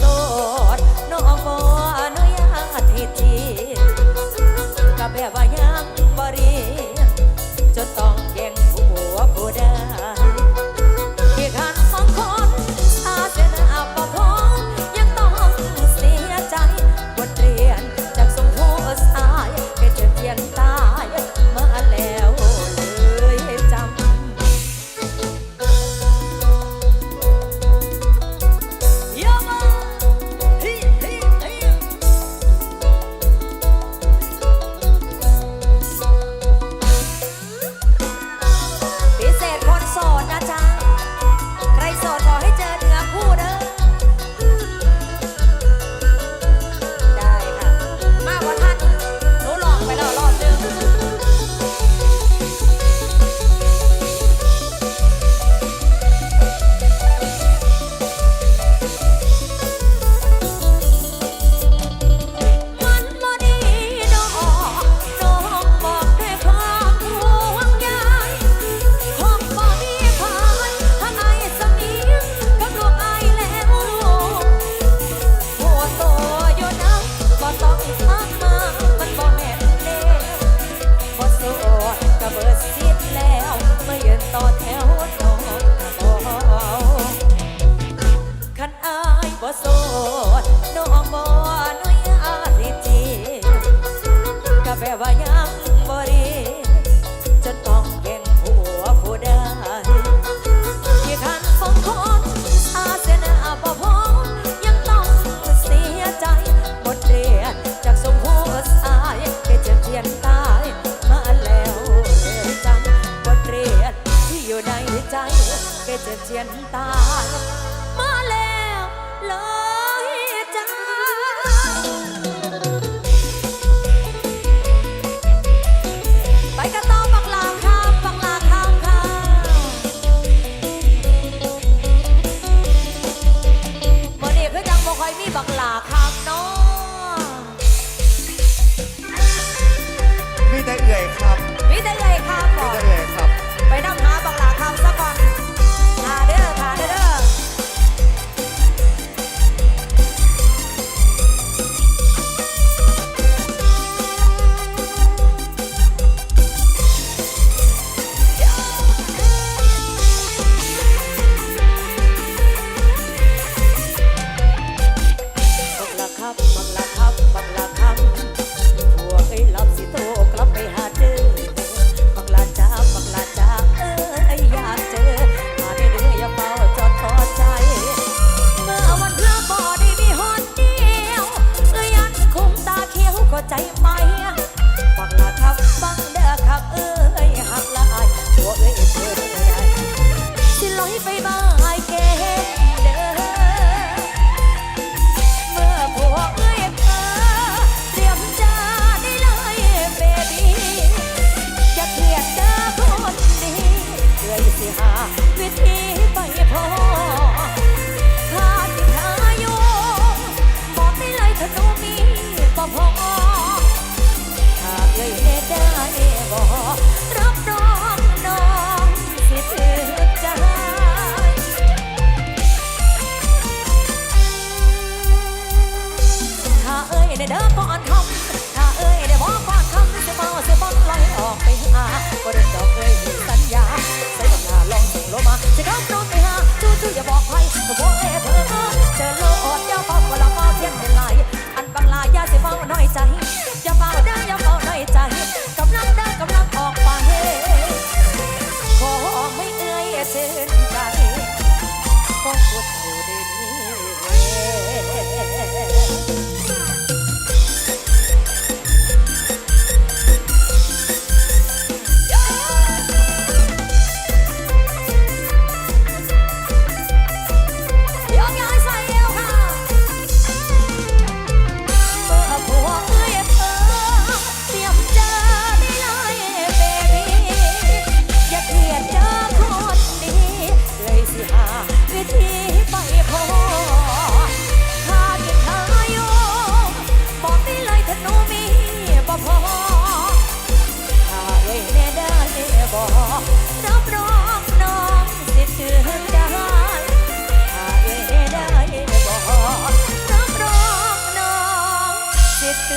สดน้องบ่อนุยาตให้จีก็แบบว่า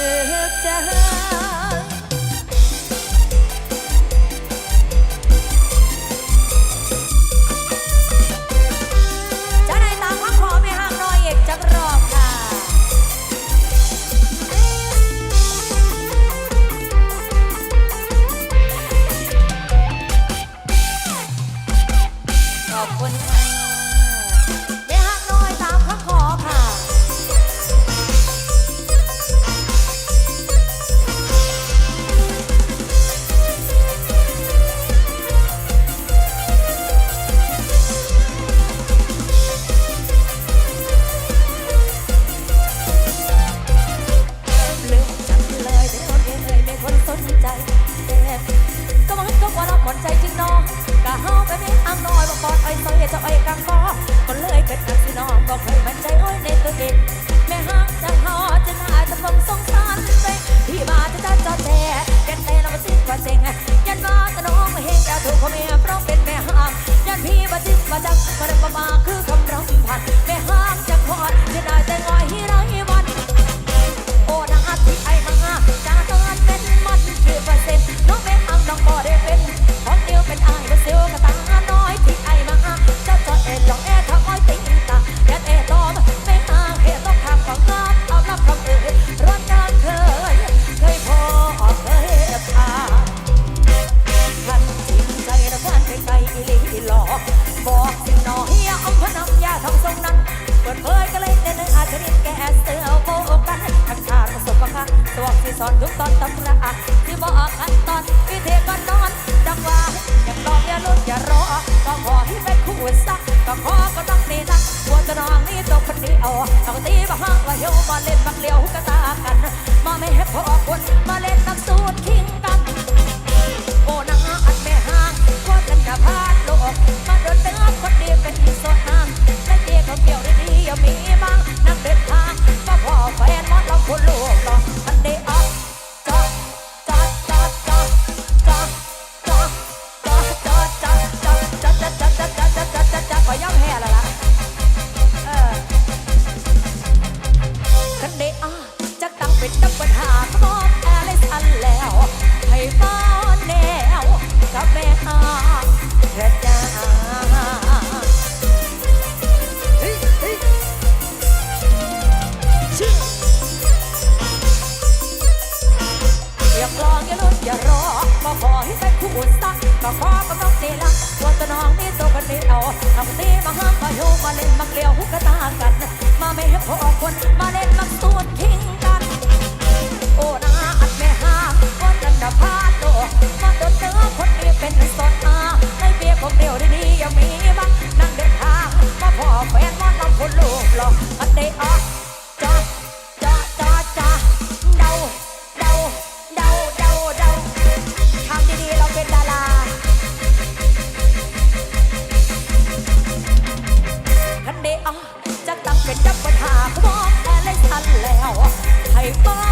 흑자 cho em. that down. bye.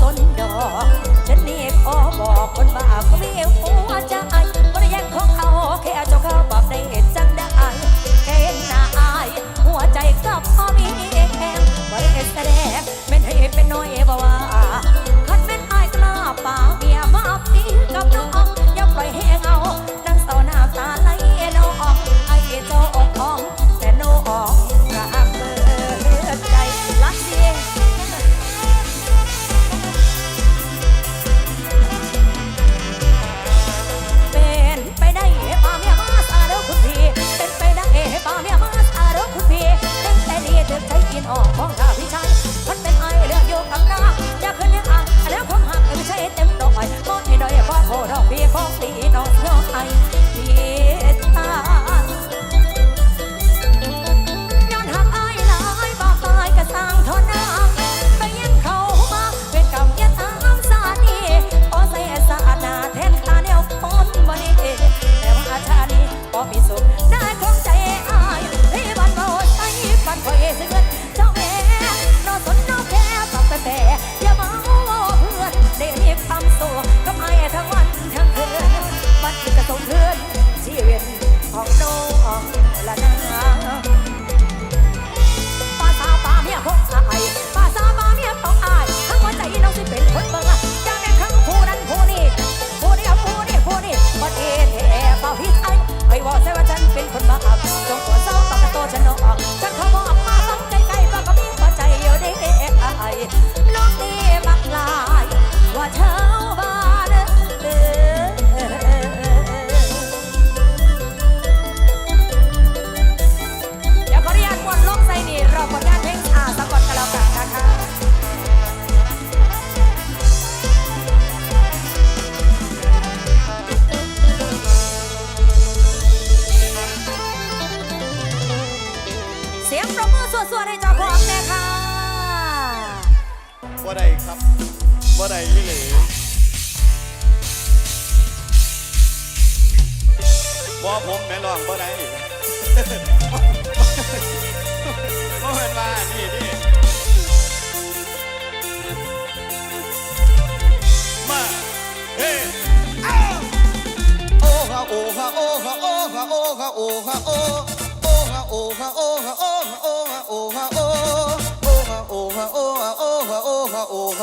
สนดอก ฉันนี่ขอบอกคนบ้าเขาไม่เอวหัวใจ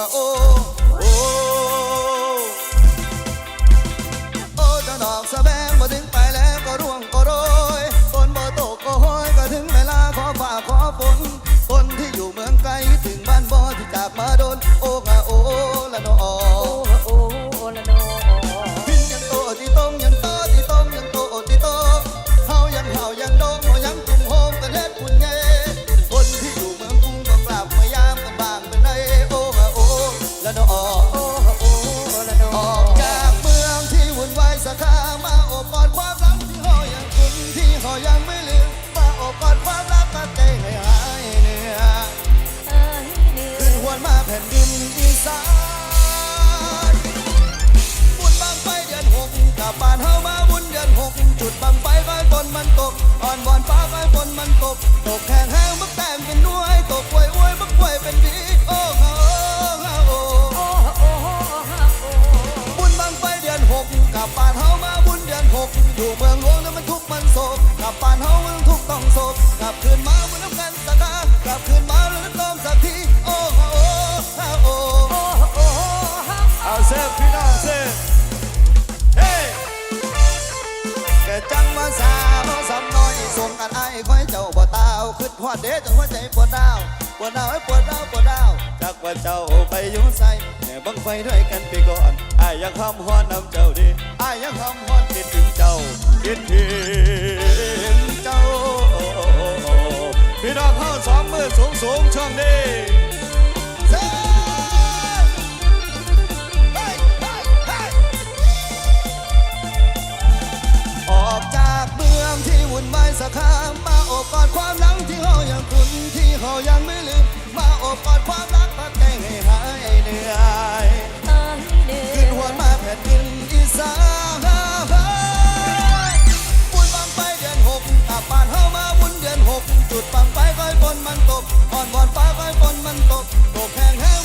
ะ ขึ้นพอดเด้จนหัวใจปวดดาวปวดดาวให้ปวดดาวปวดดาวจากว่าเจ้าไปอยู่ใส่แม่บังไฟด้วยกันไปก่อนไอ้ยังคำฮอนนำเจ้าดีไอ้ยังคำฮอนคิดถึงเจ้าคิดถึงเจ้าพี่น้องเข้าสองมือสูงสูงๆช่องนี้ามที่วุ่นวายสักครั้งมาโอบกอดความหลังที่เฮายังคุ้นที่เฮายังไม่ลืม มาโอบกอดความรักพักใจให้หายเหนื่อยเอ้ยเหนื่ขึ้นหวอนมาแผ่นดินอีสานบุญบังไฟเดือนหกกลับบ้านเฮามาบุญเดือนหกจุดบังไฟก้อยฝนมันตกอ่อนวอนฟ้าก้อยฝนมันตกตกแห้งแห้ง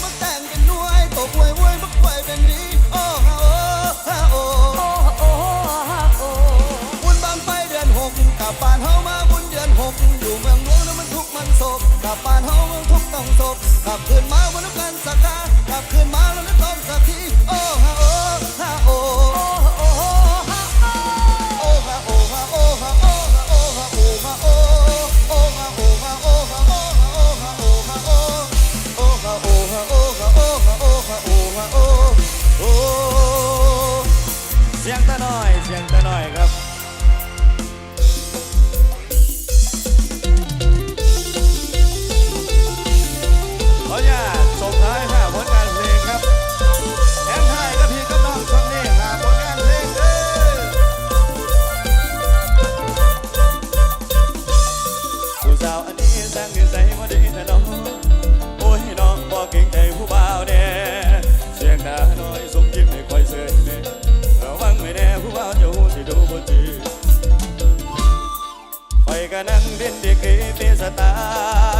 สไต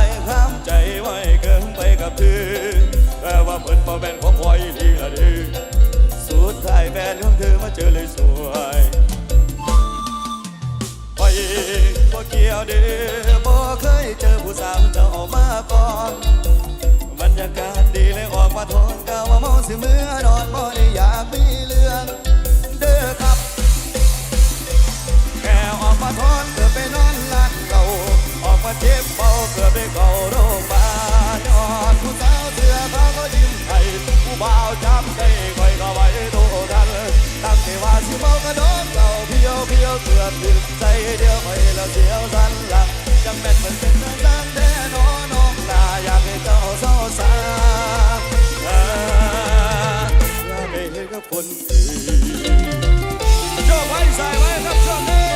ล์ห้ามใจไว้เกินไปกับเธอแต่ว่าเพิ่นบ่แม่นของคอยดีละด้อสุดท้ายแฟนของเธอมาเจอเลยสวยไปบ่เกี่ยวเด้อบ่เคยเจอผู้สาวเจ้าออกมาก่อนบรรยากาศดีเลยออกมาทนกาวว่าเมาสิเมื่อนอนบ่ได้อยากมีเรื่องเด้อครับแกออกมาทอนเดไปนอ มาเจ็บเบาเกิดไปเก่าโรงบาลยอดผู้สาวเสือเขาก็ยิ้มให้ผู้บ่าวจำได้คอยก็ไว้โตทันตั้งแต่ว่าสิเมากระโดดเก่าเพียวเพียวเกือบถึงใจเดียวคอยแล้วเสียวสันหลังจังแม่นมันเป็นทางด้านแท้นอน้องลาอยากให้เจ้าเศร้าสาอ่าอย่าไปเห็นกับคนอื่นโชคไว้ใส่ไว้ครับช่วงนี้